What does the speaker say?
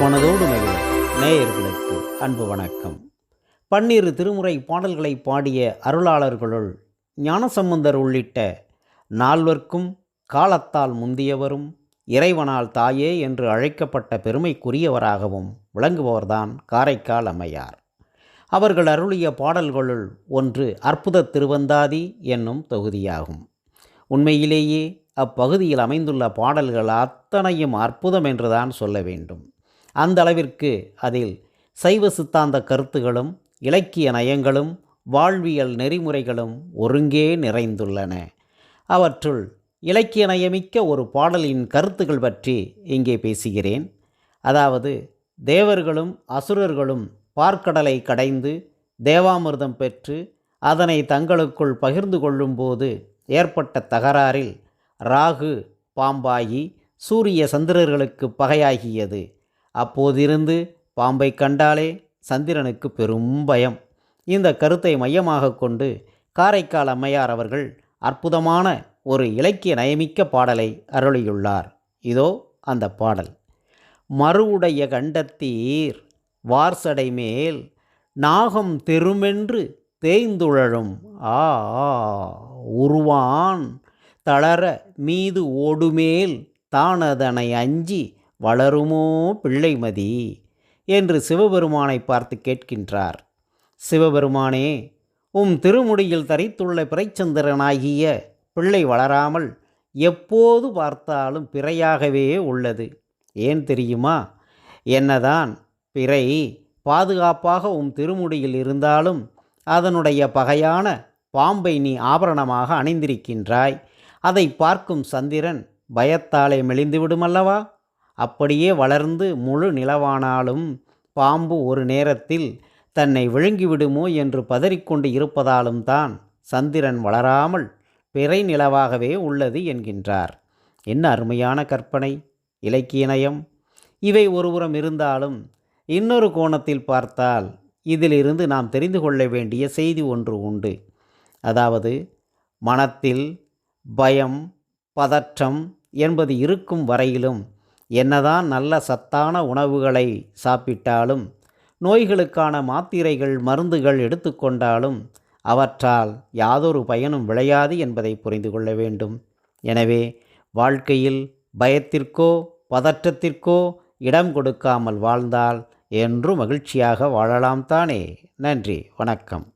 மனதோடு மகிழ நேயர்களுக்கு அன்பு வணக்கம். பன்னிரு திருமுறை பாடல்களை பாடிய அருளாளர்களுள் ஞானசம்பந்தர் உள்ளிட்ட நால்வர்க்கும் காலத்தால் முந்தியவரும் இறைவனால் தாயே என்று அழைக்கப்பட்ட பெருமைக்குரியவராகவும் விளங்குபவர்தான் காரைக்கால் அம்மையார். அவர்கள் அருளிய பாடல்களுள் ஒன்று அற்புத திருவந்தாதி என்னும் தொகுதியாகும். உண்மையிலேயே அப்பகுதியில் அமைந்துள்ள பாடல்கள் அத்தனையும் அற்புதம் என்றுதான் சொல்ல வேண்டும். அந்த அளவிற்கு அதில் சைவ சித்தாந்த கருத்துகளும் இலக்கிய நயங்களும் வாழ்வியல் நெறிமுறைகளும் ஒருங்கே நிறைந்துள்ளன. அவற்றுள் இலக்கிய நயமிக்க ஒரு பாடலின் கருத்துகள் பற்றி இங்கே பேசுகிறேன். அதாவது தேவர்களும் அசுரர்களும் பார்க்கடலை கடைந்து தேவாமிர்தம் பெற்று அதனை தங்களுக்குள் பகிர்ந்து கொள்ளும்போது ஏற்பட்ட தகராறில் ராகு பாம்பாயி சூரிய சந்திரர்களுக்கு பகையாகியது. அப்போதிருந்து பாம்பை கண்டாலே சந்திரனுக்கு பெரும் பயம். இந்த கருத்தை மையமாக கொண்டு காரைக்கால் அம்மையார் அவர்கள் அற்புதமான ஒரு இலக்கிய நயமிக்க பாடலை அருளியுள்ளார். இதோ அந்த பாடல். மறுவுடைய கண்டத்தீர் வார்சடை மேல் நாகம் தெருமென்று தேய்ந்துழலும். ஆ ஆ, உருவான் தளர மீது ஓடுமேல் தானதனை அஞ்சி வளருமோ பிள்ளைமதி? என்று சிவபெருமானை பார்த்து கேட்கின்றார். சிவபெருமானே உம் திருமுடியில் தரித்துள்ள பிறைச்சந்திரனாகிய பிள்ளை வளராமல் எப்போது பார்த்தாலும் பிறையாகவே உள்ளது. ஏன் தெரியுமா? என்னதான் பிறை பாதுகாப்பாக உம் திருமுடியில் இருந்தாலும் அதனுடைய பகையான பாம்பை நீ ஆபரணமாக அணிந்திருக்கின்றாய். அதை பார்க்கும் சந்திரன் பயத்தாலே மெலிந்து விடுமல்லவா? அப்படியே வளர்ந்து முழு நிலவானாலும் பாம்பு ஒரு நேரத்தில் தன்னை விழுங்கிவிடுமோ என்று பதறிக்கொண்டு இருப்பதாலும் தான் சந்திரன் வளராமல் பிறை நிலவாகவே உள்ளது என்கின்றார். என்ன அருமையான கற்பனை இலக்கிய நயம். இவை ஒருபுறம் இருந்தாலும் இன்னொரு கோணத்தில் பார்த்தால் இதிலிருந்து நாம் தெரிந்து கொள்ள வேண்டிய செய்தி ஒன்று உண்டு. அதாவது மனத்தில் பயம் பதற்றம் என்பது இருக்கும் வரையிலும் என்னதான் நல்ல சத்தான உணவுகளை சாப்பிட்டாலும் நோய்களுக்கான மாத்திரைகள் மருந்துகள் எடுத்துக்கொண்டாலும் அவற்றால் யாதொரு பயனும் விளையாது என்பதை புரிந்து கொள்ள வேண்டும். எனவே வாழ்க்கையில் பயத்திற்கோ பதற்றத்திற்கோ இடம் கொடுக்காமல் வாழ்ந்தால் என்றும் மகிழ்ச்சியாக வாழலாம் தானே. நன்றி வணக்கம்.